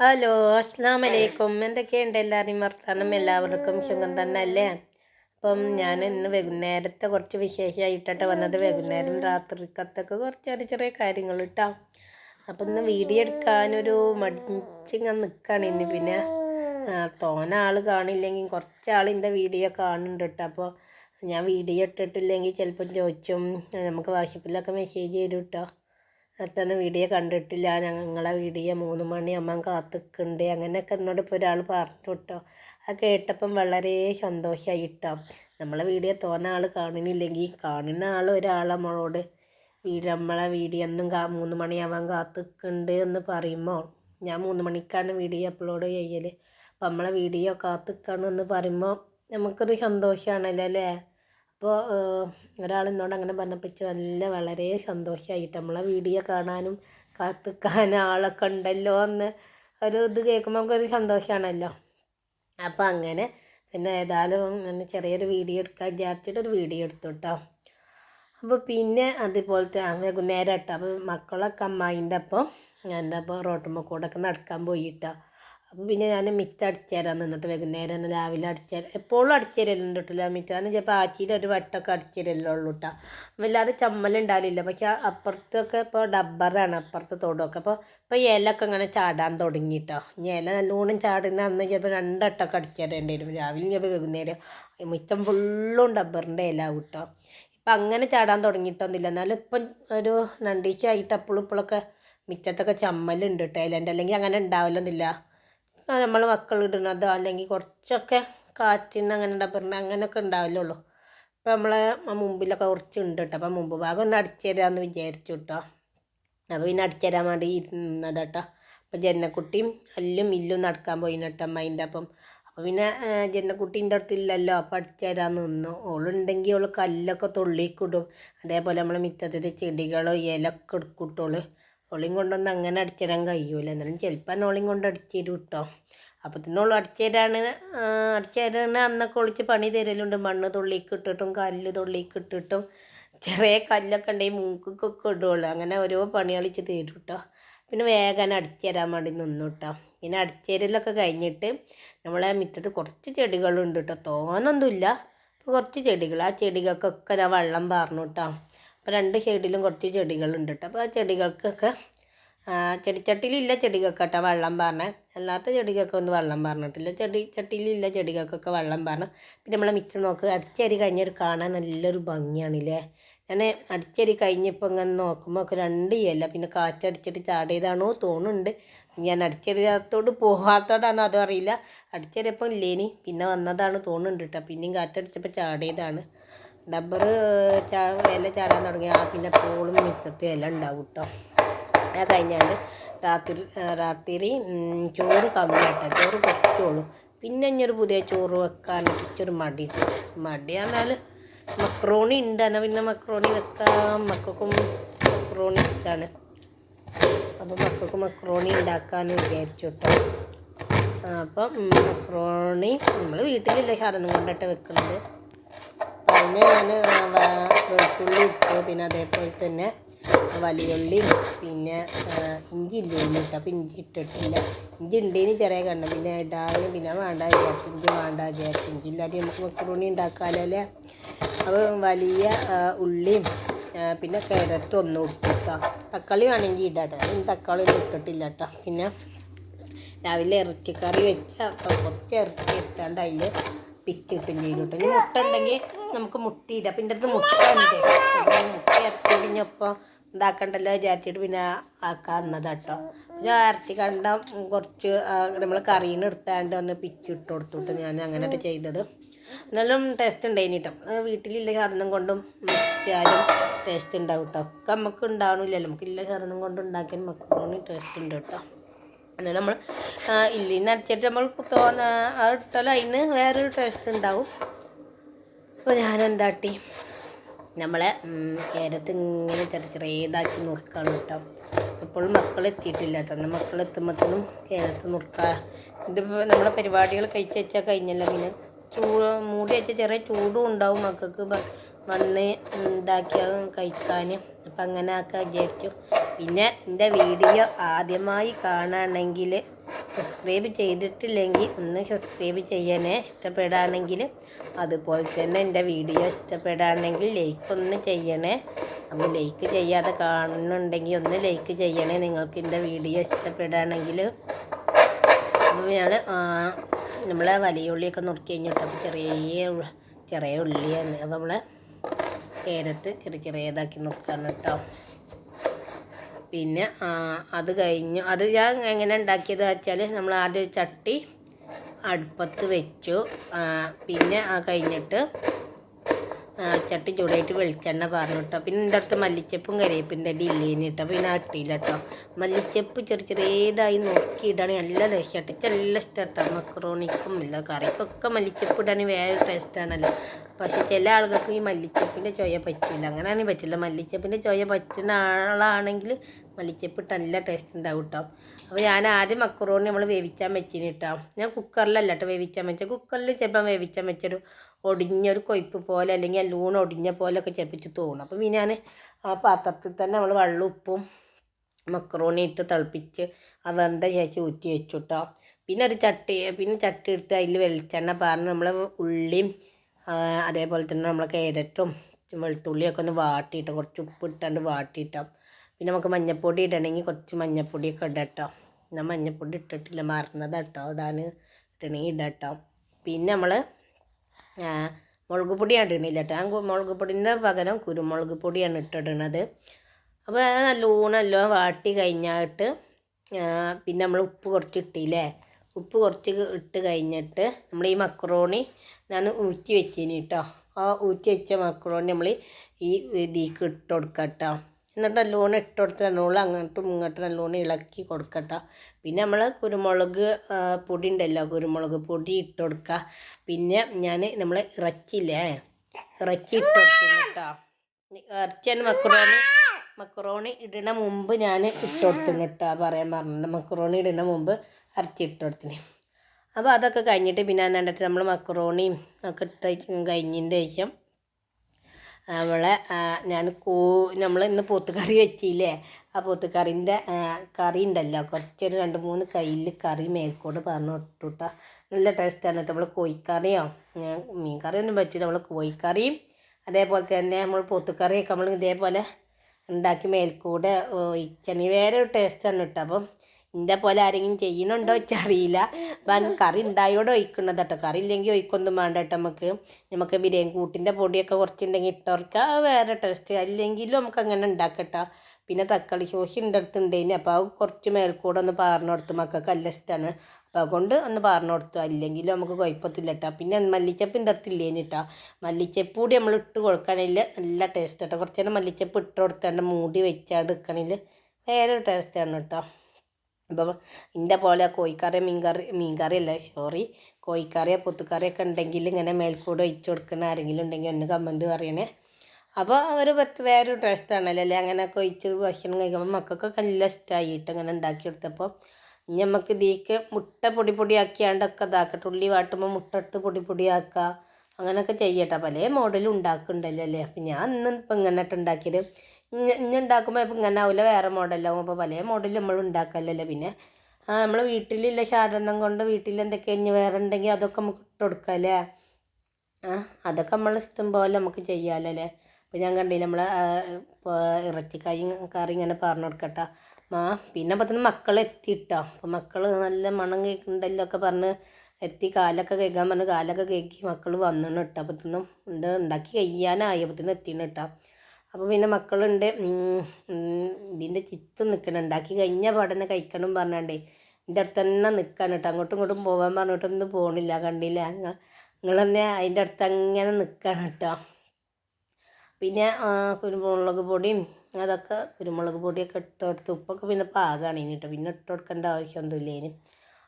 Hello അസ്സാം വലൈക്കും എന്തൊക്കെയുണ്ട് എല്ലാവരെയും വർത്താനം? എല്ലാവർക്കും സുഖം തന്നെ അല്ലേ? അപ്പം ഞാൻ ഇന്ന് വൈകുന്നേരത്തെ കുറച്ച് വിശേഷമായിട്ടാണ് വന്നത്. വൈകുന്നേരം രാത്രിക്കത്തൊക്കെ കുറച്ച് ചെറിയ ചെറിയ കാര്യങ്ങൾ ഇട്ടാ അപ്പം ഇന്ന് വീഡിയോ എടുക്കാനൊരു മടിച്ചിങ്ങനെ നിൽക്കുകയാണ് ഇന്ന്. പിന്നെ തോന ആൾ കാണില്ലെങ്കിൽ കുറച്ച് ആൾ എന്റെ വീഡിയോ കാണുന്നുണ്ട് കേട്ടോ അപ്പോൾ ഞാൻ വീഡിയോ ഇട്ടിട്ടില്ലെങ്കിൽ ചിലപ്പം ചോദിച്ചും നമുക്ക് വാട്സപ്പിലൊക്കെ മെസ്സേജ് ചെയ്തു കേട്ടോ അത്തന്ന് വീഡിയോ കണ്ടിട്ടില്ല. ഞങ്ങളെ വീഡിയോ മൂന്ന് മണിയാകുമ്പം കാത്തുക്കുണ്ട്. അങ്ങനെയൊക്കെ എന്നോട് ഇപ്പോൾ ഒരാൾ പറഞ്ഞു കേട്ടോ അത് കേട്ടപ്പം വളരെ സന്തോഷമായി കേട്ടോ നമ്മളെ വീഡിയോ തോന്ന ആൾ കാണുന്നില്ലെങ്കിൽ കാണുന്ന ആൾ ഒരാൾ നമ്മളോട് വീട് നമ്മളെ വീഡിയോ എന്നും കാ മൂന്ന് മണിയാവാൻ കാത്തുക്കുണ്ട് എന്ന് പറയുമ്പോൾ ഞാൻ മൂന്ന് മണിക്കാണ് വീഡിയോ അപ്ലോഡ് ചെയ്യൽ അപ്പം നമ്മളെ വീഡിയോ കാത്തിക്കാണെന്ന് പറയുമ്പോൾ നമുക്കൊരു സന്തോഷമാണല്ലോ അല്ലേ? അപ്പോൾ ഒരാൾ എന്നോട് അങ്ങനെ പറഞ്ഞപ്പോൾ നല്ല വളരെ സന്തോഷമായിട്ട് നമ്മളെ വീഡിയോ കാണാനും കാത്തിക്കാൻ ആളൊക്കെ ഉണ്ടല്ലോ എന്ന് ഒരു ഇത് കേൾക്കുമ്പോൾ നമുക്കൊരു സന്തോഷമാണല്ലോ അപ്പോൾ അങ്ങനെ പിന്നെ ഏതായാലും ഒന്ന് ചെറിയൊരു വീഡിയോ എടുക്കാൻ വിചാരിച്ചിട്ട് ഒരു വീഡിയോ എടുത്തു കേട്ടോ അപ്പോൾ പിന്നെ അതുപോലത്തെ വൈകുന്നേരം കേട്ടോ അപ്പോൾ മക്കളൊക്കെ അമ്മായിന്റെ അപ്പം എന്റെ അപ്പോൾ റോട്ടുമ്മ കൂടെ ഒക്കെ നടക്കാൻ പോയിട്ടോ അപ്പോൾ പിന്നെ ഞാൻ മിറ്റം അടിച്ചു തരാൻ നിന്നിട്ട് വൈകുന്നേരം തന്നെ രാവിലെ അടിച്ചു തരാം എപ്പോഴും അടിച്ചു തരലുണ്ട് കേട്ടില്ല കാരണം ചിലപ്പോൾ ആഴ്ചയിൽ ഒരു വട്ടമൊക്കെ അടിച്ചു തരലുള്ളൂ കേട്ടോ വല്ലാതെ ചമ്മലുണ്ടാവില്ല പക്ഷെ അപ്പുറത്തൊക്കെ ഇപ്പോൾ ഡബ്ബറാണ് അപ്പുറത്തെ തോടൊക്കെ അപ്പോൾ ഇപ്പോൾ ഇലയൊക്കെ ഇങ്ങനെ ചാടാൻ തുടങ്ങി കേട്ടോ. ഇനി ഇല നല്ലോണം ചാടുന്ന അന്ന് ചിലപ്പോൾ രണ്ടട്ടമൊക്കെ അടിച്ചു തരേണ്ടി വരും. രാവിലെ ചിലപ്പോൾ വൈകുന്നേരം മിറ്റം ഫുള്ളും ഡബ്ബറിന്റെ ഇല കേട്ടോ. ഇപ്പം അങ്ങനെ ചാടാൻ തുടങ്ങിയിട്ടൊന്നുമില്ല. എന്നാലും ഇപ്പം ഒരു രണ്ടീച്ചായിട്ട് അപ്പോഴും ഇപ്പോഴൊക്കെ മിറ്റത്തൊക്കെ ചമ്മലുണ്ട് കേട്ടോ. ഇലന്റെ അല്ലെങ്കിൽ അങ്ങനെ ഉണ്ടാവില്ലൊന്നുമില്ല നമ്മൾ മക്കൾ ഇടുന്നത് അല്ലെങ്കിൽ കുറച്ചൊക്കെ കാറ്റിന് അങ്ങനെ ഡബറിന് അങ്ങനെയൊക്കെ ഉണ്ടാവില്ലുള്ളൂ അപ്പോൾ നമ്മളെ മുമ്പിലൊക്കെ കുറച്ച് ഉണ്ട് കേട്ടോ. അപ്പോൾ മുമ്പ് ഭാഗം ഒന്ന് അടിച്ചു തരാമെന്ന് വിചാരിച്ചു കേട്ടോ. അപ്പോൾ പിന്നെ അടിച്ചു തരാൻ വേണ്ടി ഇരുന്നത് കേട്ടോ. അപ്പോൾ ജന്നക്കുട്ടിയും അല്ലും ഇല്ലും നടക്കാൻ പോയിന് കേട്ടോ അമ്മേന്റെ അപ്പം. അപ്പോൾ പിന്നെ ജന്നക്കുട്ടീന്റെ അടുത്തില്ലല്ലോ അപ്പോൾ അടിച്ചു തരാൻ നിന്നു. ഓളുണ്ടെങ്കിൽ ഓൾ കല്ലൊക്കെ തുള്ളിക്കിടും. അതേപോലെ നമ്മൾ മിറ്റത്തിന്റെ ചെടികളോ ഇലൊക്കെ ഓളിയും കൊണ്ടൊന്നും അങ്ങനെ അടിച്ചു തരാൻ കഴിയൂല. എന്നാലും ചിലപ്പോൾ ഓളിയും കൊണ്ട് അടിച്ചു തരും കേട്ടോ അപ്പോൾ തന്നെ ഓൾ അടിച്ചു തരാണ് അടിച്ചു തരാണ് അന്നൊക്കെ ഒളിച്ച് പണി തരലുണ്ട്. മണ്ണ് തുള്ളിക്ക് ഇട്ടിട്ടും കല്ല് തുള്ളിക്ക് ഇട്ടിട്ടും ചെറിയ കല്ലൊക്കെ ഉണ്ടെങ്കിൽ മൂക്കൊക്കെ ഇടുള്ളൂ അങ്ങനെ ഓരോ പണി കളിച്ച് തരും കേട്ടോ പിന്നെ വേഗം അടിച്ചു തരാൻ വേണ്ടി നിന്നു കേട്ടോ പിന്നെ അടിച്ചു തരലൊക്കെ കഴിഞ്ഞിട്ട് നമ്മളെ മുറ്റത്ത് കുറച്ച് ചെടികളുണ്ട് കേട്ടോ തോനൊന്നുമില്ല. അപ്പോൾ കുറച്ച് ചെടികൾ ആ ചെടികൾക്കൊക്കെ വെള്ളം പാർന്നു കേട്ടോ അപ്പോൾ രണ്ട് സൈഡിലും കുറച്ച് ചെടികളുണ്ട് കേട്ടോ അപ്പോൾ ആ ചെടികൾക്കൊക്കെ ചെടിച്ചട്ടിയിലില്ല ചെടികൾക്ക് കേട്ടോ വെള്ളം പറഞ്ഞ അല്ലാത്ത ചെടികൾക്ക് ഒന്നും വെള്ളം പറഞ്ഞിട്ടില്ല ചെടി ചട്ടിയിലില്ല ചെടികൾക്കൊക്കെ വെള്ളം പറഞ്ഞ പിന്നെ നമ്മളെ മിച്ചം നോക്ക് അടിച്ചരി കഴിഞ്ഞൊരു കാണാൻ നല്ലൊരു ഭംഗിയാണില്ലേ? ഞാൻ അടിച്ചരി കഴിഞ്ഞപ്പോൾ ഇങ്ങനെ നോക്കുമ്പോൾ ഒക്കെ രണ്ട് ഇല പിന്നെ കാറ്റടിച്ചിട്ട് ചാടിയതാണോ തോന്നുന്നുണ്ട്. ഞാൻ അടിച്ചേരിയത്തോട് പോകാത്തോടാണോ അതും അറിയില്ല. അടിച്ചരിയപ്പം ഇല്ലേനി. പിന്നെ വന്നതാണ് തോന്നുന്നുണ്ട് കേട്ടോ പിന്നെയും കാറ്റടിച്ചപ്പോൾ ചാടിയതാണ്. ഡബ്ബർ ചാ ഇല ചാടാൻ തുടങ്ങി ആ പിന്നെ പോളും മിത്തത്തും എല്ലാം ഉണ്ടാവും കേട്ടോ അത് കഴിഞ്ഞാണ്ട് രാത്രി രാത്രി ചോറ് കമ്മിയാട്ടോ. ചോറ് കുറച്ചോളൂ പിന്നെ ഇനിയൊരു പുതിയ ചോറ് വെക്കാൻ ഇച്ചൊരു മടി. മടി പറഞ്ഞാൽ മക്രോണി ഉണ്ട്. എന്നാൽ പിന്നെ മക്രോണി വെക്കാം? മക്കൾക്കും മക്രോണി ഇഷ്ടമാണ് അപ്പോൾ മക്കൾക്ക് മക്രോണി ഉണ്ടാക്കാമെന്ന് വിചാരിച്ചു കേട്ടോ അപ്പം മക്രോണി നമ്മൾ വീട്ടിലില്ല. സാധനം കൊണ്ടിട്ട് വെക്കുന്നത് അതിന് ഞാൻ വെളുത്തുള്ളി ഇട്ടു. പിന്നെ അതേപോലെ തന്നെ വലിയുള്ളി പിന്നെ ഇഞ്ചി ഇല്ലേനി ഇട്ടു. അപ്പം ഇഞ്ചി ഇട്ടിട്ടില്ല. ഇഞ്ചി ഉണ്ടെങ്കിൽ ചെറിയ കണ്ട പിന്നെ ഇടാനും പിന്നെ വേണ്ട വിചാരിച്ചു. ഇഞ്ചി വേണ്ട വിചാരിച്ചു. ഇഞ്ചി ഇല്ലാതെ നമുക്ക് മക്രോണി ഉണ്ടാക്കാനല്ലേ അപ്പോൾ വലിയ ഉള്ളിയും പിന്നെ കാരറ്റ് ഒന്നും ഇട്ടിട്ടോ തക്കാളി വേണമെങ്കിൽ ഇടാട്ടെ. തക്കാളി ഒന്നും ഇട്ടിട്ടില്ല കേട്ടോ പിന്നെ രാവിലെ ഇറച്ചിക്കറി വെച്ചാൽ കുറച്ച് ഇറച്ചി എത്താണ്ട് അതിൽ പിച്ചിട്ടും ചെയ്തു കേട്ടോ മുട്ട ഉണ്ടെങ്കിൽ നമുക്ക് മുട്ടയില്ല. പിന്നെ അടുത്ത് മുട്ട ഉണ്ട് ഇറക്കി മുട്ട ഇറച്ചി കഴിഞ്ഞപ്പോൾ ഇതാക്കണ്ടല്ലോ വിചാരിച്ചിട്ട് പിന്നെ ആക്കാൻ കേട്ടോ പിന്നെ ഇറച്ചി കണ്ട കുറച്ച് നമ്മൾ കറീന്ന് എടുത്താണ്ട് ഒന്ന് പിച്ചിട്ട് കൊടുത്തിട്ട് ഞാൻ അങ്ങനെയൊക്കെ ചെയ്തത്. എന്നാലും ടേസ്റ്റ് ഉണ്ടായിന് കേട്ടോ വീട്ടിലില്ല സാധനം കൊണ്ടും മുട്ടിയാലും ടേസ്റ്റ് ഉണ്ടാവും കേട്ടോ ഒക്കെ നമുക്ക് ഉണ്ടാവണില്ലല്ലോ. നമുക്കില്ല സാധനം കൊണ്ട് ഉണ്ടാക്കിയാൽ മക്രോണി ടേസ്റ്റ് ഉണ്ട് കേട്ടോ അങ്ങനെ നമ്മൾ ഇല്ലിന്ന് അരച്ചിട്ട് നമ്മൾ തോന്ന ഇട്ടാലും അതിന് വേറൊരു ടേസ്റ്റ് ഉണ്ടാവും. അപ്പോൾ ഞാൻ എന്താട്ടി നമ്മളെ കേരളത്തിൽ ഇങ്ങനെ ചെറിയ ചെറിയതാക്കി നുറുക്കാണ് കേട്ടോ ഇപ്പോഴും മക്കൾ എത്തിയിട്ടില്ല എന്നാൽ മക്കൾ എത്തുമ്പോഴത്തേനും കേരളത്തിൽ നുറുക്കുക ഇതിപ്പോൾ നമ്മളെ പരിപാടികൾ കഴിച്ച് വെച്ചാൽ കഴിഞ്ഞല്ലോ. പിന്നെ ചൂട് മൂടി വെച്ചാൽ ചെറിയ ചൂടും ഉണ്ടാവും മക്കൾക്ക്. വന്ന് ഉണ്ടാക്കിയത് കഴിക്കാൻ. അപ്പം അങ്ങനെ ആക്കാൻ വിചാരിച്ചു. പിന്നെ എന്റെ വീഡിയോ ആദ്യമായി കാണുകയാണെങ്കിൽ സബ്സ്ക്രൈബ് ചെയ്തിട്ടില്ലെങ്കിൽ ഒന്ന് സബ്സ്ക്രൈബ് ചെയ്യണേ ഇഷ്ടപ്പെടുകയാണെങ്കിൽ അതുപോലെ തന്നെ എന്റെ വീഡിയോ ഇഷ്ടപ്പെടുകയാണെങ്കിൽ ലൈക്ക് ഒന്ന് ചെയ്യണേ. അപ്പോൾ ലൈക്ക് ചെയ്യാതെ കാണുന്നുണ്ടെങ്കിൽ ഒന്ന് ലൈക്ക് ചെയ്യണേ. നിങ്ങൾക്ക് എന്റെ വീഡിയോ ഇഷ്ടപ്പെടുകയാണെങ്കിൽ. അപ്പോൾ ഞാൻ നമ്മളെ വലിയ ഉള്ളിയൊക്കെ നുറുക്കി കഴിഞ്ഞിട്ട് അപ്പോൾ ചെറിയ ചെറിയ ഉള്ളിയാണ് അപ്പോൾ നമ്മളെ കേരറ്റ് ചെറിയ ചെറിയതാക്കി നോക്കുകയാണ് കേട്ടോ. പിന്നെ അത് കഴിഞ്ഞു. അത് ഞാൻ എങ്ങനെ ഉണ്ടാക്കിയത് വെച്ചാൽ നമ്മൾ ആദ്യം ചട്ടി അടുപ്പത്ത് വെച്ചു. പിന്നെ ആ കഴിഞ്ഞിട്ട് ചട്ടി ചൂടായിട്ട് വെളിച്ചെണ്ണ പറഞ്ഞു കേട്ടോ പിന്നെ എന്റെ അടുത്ത് മല്ലിച്ചപ്പും കരിയപ്പിന്റെ അടി ഇല്ലേന് കേട്ടോ പിന്നെ അട്ടിയില്ല കേട്ടോ മല്ലിച്ചപ്പ് ചെറിയ ചെറിയതായി നോക്കിയിടാണ്. നല്ല രസമായിട്ട് എനിക്ക് നല്ല ഇഷ്ടമാട്ടോ മക്രോണിക്കും ഇല്ല കറിക്കൊക്കെ മല്ലിച്ചപ്പ് ഇടാണ് വേറെ ടേസ്റ്റാണല്ലോ പക്ഷെ ചില ആളുകൾക്ക് ഈ മല്ലിച്ചപ്പിന്റെ ചോയ പറ്റില്ല അങ്ങനെയാണെങ്കിൽ പറ്റില്ല മല്ലിച്ചപ്പിന്റെ ചോയ പറ്റുന്ന ആളാണെങ്കിൽ മല്ലിച്ചപ്പ് ഇട്ട് നല്ല ടേസ്റ്റ് ഉണ്ടാവും കേട്ടോ അപ്പോൾ ഞാൻ ആദ്യം മക്രോണി നമ്മൾ വേവിച്ചാൻ വെച്ചിന് കേട്ടോ ഞാൻ കുക്കറിലല്ല കേട്ടോ വേവിച്ചാൽ വെച്ചത്. കുക്കറിൽ ചിലപ്പം വേവിച്ചാൽ വെച്ചൊരു ഒടിഞ്ഞൊരു കൊയ്പ്പ് പോലെ അല്ലെങ്കിൽ ലൂൺ ഒടിഞ്ഞ പോലെയൊക്കെ ചിലപ്പിച്ച് തോന്നും. അപ്പോൾ പിന്നെ ഞാൻ ആ പാത്രത്തിൽ തന്നെ നമ്മൾ വെള്ളം ഉപ്പും മക്രോണി ഇട്ട് തിളപ്പിച്ച് ആ വെന്ത ശേഷം ഊറ്റി വെച്ചു കേട്ടോ പിന്നെ ഒരു ചട്ടി പിന്നെ ചട്ടി എടുത്ത് അതിൽ വെളിച്ചെണ്ണ പാർന്ന് നമ്മൾ ഉള്ളിയും അതേപോലെ തന്നെ നമ്മൾ ക്യാരറ്റും വെളുത്തുള്ളിയൊക്കെ ഒന്ന് വാട്ടിയിട്ട് കുറച്ച് ഉപ്പ് ഇട്ടാണ്ട് വാട്ടിയിട്ടോ പിന്നെ നമുക്ക് മഞ്ഞൾപ്പൊടി ഇടണമെങ്കിൽ കുറച്ച് മഞ്ഞൾപ്പൊടിയൊക്കെ ഇടട്ടോ. ഞാൻ മഞ്ഞൾപ്പൊടി ഇട്ടിട്ടില്ല മറന്നതാട്ടോ ഇടാൻ ഇടണമെങ്കിൽ ഇടട്ടോ. പിന്നെ നമ്മൾ മുളക് പൊടിയാണ് ഇടണില്ല കേട്ടോ ഞാൻ മുളക് പൊടിന്റെ പകരം കുരുമുളക് പൊടിയാണ് ഇട്ടിടണത്. അപ്പോൾ അത് നല്ലോണമല്ലോ വാട്ടി കഴിഞ്ഞിട്ട് പിന്നെ നമ്മൾ ഉപ്പ് കുറച്ച് ഇട്ടില്ലേ? ഉപ്പ് കുറച്ച് ഇട്ട് കഴിഞ്ഞിട്ട് നമ്മൾ ഈ മക്രോണി ഞാൻ ഊറ്റി വെച്ചിന് കേട്ടോ ആ ഊറ്റി വെച്ച മക്രോണി നമ്മൾ ഈ ഇതിലേക്ക് ഇട്ട് കൊടുക്കാം കേട്ടോ എന്നിട്ട് നല്ലോണം ഇട്ട് കൊടുത്ത് നല്ലോണം അങ്ങോട്ടും ഇങ്ങോട്ടും നല്ലോണം ഇളക്കി കൊടുക്കട്ടോ. പിന്നെ നമ്മൾ കുരുമുളക് പൊടി ഉണ്ടല്ലോ കുരുമുളക് പൊടി ഇട്ട് കൊടുക്കുക പിന്നെ ഞാൻ നമ്മൾ ഇറച്ചില്ലേ ഇറച്ചി ഇട്ട് കൊടുക്കുന്നു കേട്ടോ ഇറച്ചിയാണ് മക്കറോണി മക്രോണി ഇടണ മുമ്പ് ഞാൻ ഇട്ട് കൊടുത്തിന് കേട്ടോ പറയാൻ പറഞ്ഞത്. മക്രോണി ഇടണ മുമ്പ് ഇറച്ചി ഇട്ട് കൊടുത്തിന് അപ്പോൾ അതൊക്കെ കഴിഞ്ഞിട്ട് പിന്നെ എന്നിട്ട് നമ്മൾ മക്രോണിയും ഒക്കെ ഇട്ട് കഴിഞ്ഞതിന്റെ ശേഷം നമ്മളെ ഞാൻ കോ നമ്മൾ ഇന്ന് പോത്തുകറി വെച്ചില്ലേ? ആ പോത്തുകറിന്റെ കറി ഉണ്ടല്ലോ. കുറച്ചൊരു രണ്ട് മൂന്ന് കയ്യിൽ കറി മേൽക്കോട് പറഞ്ഞു ഇട്ടുട്ടാ നല്ല ടേസ്റ്റാണ് കേട്ടോ നമ്മൾ കോഴിക്കറിയോ? മീൻ കറിയൊന്നും പറ്റില്ല നമ്മൾ കോഴിക്കറിയും അതേപോലെ തന്നെ നമ്മൾ പോത്തുകറിയൊക്കെ നമ്മൾ ഇതേപോലെ ഉണ്ടാക്കി മേൽക്കൂടെ ഒഴിക്കണി വേറെ ടേസ്റ്റാണ് കേട്ടോ അപ്പം ഇന്റെ പോലെ ആരെങ്കിലും ചെയ്യണുണ്ടോ വെച്ചറിയില്ല. അപ്പം കറി ഉണ്ടായോടെ ഒഴിക്കണത് കേട്ടോ കറി ഇല്ലെങ്കിൽ ഒഴിക്കൊന്നും വേണ്ട കേട്ടോ നമുക്ക് നമുക്ക് ബിരിയാണി കൂട്ടിന്റെ പൊടിയൊക്കെ കുറച്ചുണ്ടെങ്കിൽ ഇട്ടവർക്ക് വേറെ ടേസ്റ്റ് അല്ലെങ്കിലും നമുക്ക് അങ്ങനെ ഉണ്ടാക്കട്ടോ പിന്നെ തക്കാളി സോസ് എന്റെ അടുത്ത് ഉണ്ടായിന് അപ്പോൾ അത് കുറച്ച് മേൽക്കൂടെ ഒന്ന് പാർന്നു കൊടുത്തു മക്കൾക്ക് നല്ല ഇഷ്ടമാണ് അപ്പോൾ അതുകൊണ്ട് ഒന്ന് പറഞ്ഞു കൊടുത്തു. അല്ലെങ്കിലും നമുക്ക് കുഴപ്പത്തില്ല കേട്ടോ പിന്നെ മല്ലിച്ചപ്പിന്റെ അടുത്ത് ഇല്ലേനി കേട്ടോ മല്ലിച്ചപ്പ് കൂടി നമ്മൾ ഇട്ട് കൊടുക്കണമെങ്കിൽ നല്ല ടേസ്റ്റ് കേട്ടോ കുറച്ച് നേരം മല്ലിച്ചപ്പ് ഇട്ട് കൊടുത്താണ്ട് മൂടി വെച്ചാണ്ട് വേറെ ടേസ്റ്റാണ് കേട്ടോ അപ്പോൾ ഇതിന്റെ പോലെ കോഴിക്കറി മീൻകറി മീൻകറി അല്ല സോറി കോഴിക്കറിയോ പൊത്തുകറിയൊക്കെ ഉണ്ടെങ്കിൽ ഇങ്ങനെ മേൽക്കൂടെ ഒഴിച്ചു കൊടുക്കുന്ന ആരെങ്കിലും ഉണ്ടെങ്കിൽ ഒന്ന് കമന്റ് പറയണേ. അപ്പോൾ ഒരു പത്ത് വേറൊരു ടേസ്റ്റാണല്ലോ അല്ലേ? അങ്ങനെയൊക്കെ ഒഴിച്ച് ഭക്ഷണം കഴിക്കുമ്പോൾ മക്കൾക്കൊക്കെ നല്ല ഇഷ്ടമായിട്ട് അങ്ങനെ ഉണ്ടാക്കിയെടുത്തപ്പോൾ ഇനി നമുക്ക് ഇതിലേക്ക് മുട്ട പൊടി പൊടിയാക്കിയാണ്ടൊക്കെ ഇതാക്കട്ടെ. ഉള്ളി വാട്ടുമ്പോൾ മുട്ട ഇട്ട് പൊടി പൊടിയാക്കുക. അങ്ങനെയൊക്കെ ചെയ്യട്ടെ. പല മോഡലും ഉണ്ടാക്കുന്നുണ്ടല്ലോ അല്ലേ? അപ്പം ഞാൻ ഇന്ന് ഇപ്പം ഇങ്ങനെ ഉണ്ടാക്കിയത്. ഇനി ഉണ്ടാക്കുമ്പോൾ ഇപ്പം ഇങ്ങനെ ആവില്ല വേറെ മോഡലാവും. അപ്പോൾ പല മോഡൽ നമ്മൾ ഉണ്ടാക്കലല്ലേ പിന്നെ. നമ്മൾ വീട്ടിലുള്ള സാധനം കൊണ്ട് വീട്ടിൽ എന്തൊക്കെ ഇനി വേറെ ഉണ്ടെങ്കിൽ അതൊക്കെ നമുക്ക് ഇട്ട് കൊടുക്കാമല്ലേ ആ അതൊക്കെ നമ്മൾ ഇഷ്ടം പോലെ നമുക്ക് ചെയ്യാമല്ലോ അപ്പോൾ ഞാൻ കണ്ടില്ല നമ്മൾ ഇറച്ചിക്കായി കറി ഇങ്ങനെ പറഞ്ഞു കൊടുക്കട്ടെ. മാ പിന്നെ തന്നെ മക്കൾ എത്തിയിട്ടോ അപ്പോൾ മക്കൾ നല്ല മണം കേൾക്കുന്നുണ്ടല്ലോ ഒക്കെ പറഞ്ഞ് എത്തി. കാലൊക്കെ കേൾക്കാൻ പറഞ്ഞ് കാലൊക്കെ കേൾക്കി മക്കൾ വന്നിട്ടോ കേട്ടോ ഇത് ഉണ്ടാക്കി കഴിയാനായി. എത്തിണ് കേട്ടോ അപ്പോൾ പിന്നെ മക്കളുണ്ട് ഇതിന്റെ ചിത്തും നിൽക്കണം ഉണ്ടാക്കി കഴിഞ്ഞ പാടന്നെ കഴിക്കണം പറഞ്ഞാണ്ടേ. എന്റെ അടുത്ത് തന്നെ നിൽക്കാൻ കേട്ടോ അങ്ങോട്ടും ഇങ്ങോട്ടും പോകാൻ പറഞ്ഞിട്ടൊന്നും പോകണില്ല കണ്ടില്ല. നിങ്ങൾ തന്നെ അതിന്റെ അടുത്ത് അങ്ങനെ നിൽക്കണം കേട്ടോ പിന്നെ കുരുമുളക് പൊടിയും അതൊക്കെ കുരുമുളക് പൊടിയൊക്കെ ഇട്ട് കൊടുത്ത് ഉപ്പൊക്കെ പിന്നെ പാകമാണ് ഇനി കേട്ടോ പിന്നെ ഇട്ട് കൊടുക്കേണ്ട ആവശ്യമൊന്നുമില്ല ഇനി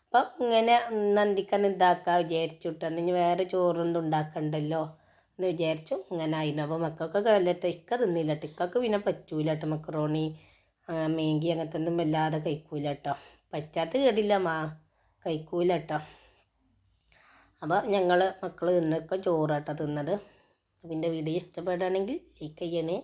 അപ്പം ഇങ്ങനെ നന്ദിക്കാൻ ഇതാക്കാം വിചാരിച്ചു കേട്ടോ ഇനി വേറെ ചോറൊന്നും ഉണ്ടാക്കണ്ടല്ലോ. എന്ന് വിചാരിച്ചു. ഇങ്ങനെ ആയിരുന്നു അപ്പോൾ മക്കൾക്കൊക്കെ വല്ല ടിക്ക തിന്നില്ല ടിക്കക്ക് പിന്നെ പറ്റൂല കേട്ടോ മക്രോണി. മേങ്കി അങ്ങനത്തെ ഒന്നും വല്ലാതെ കഴിക്കൂല കേട്ടോ പറ്റാത്ത കേടില്ല മാ. കഴിക്കൂല കേട്ടോ അപ്പോൾ ഞങ്ങൾ മക്കൾ ഇന്നൊക്കെ ചോറാട്ടോ തിന്നത്. അപ്പം എന്റെ വീഡിയോ ഇഷ്ടപ്പെടുകയാണെങ്കിൽ ലൈക്ക് ചെയ്യണേ.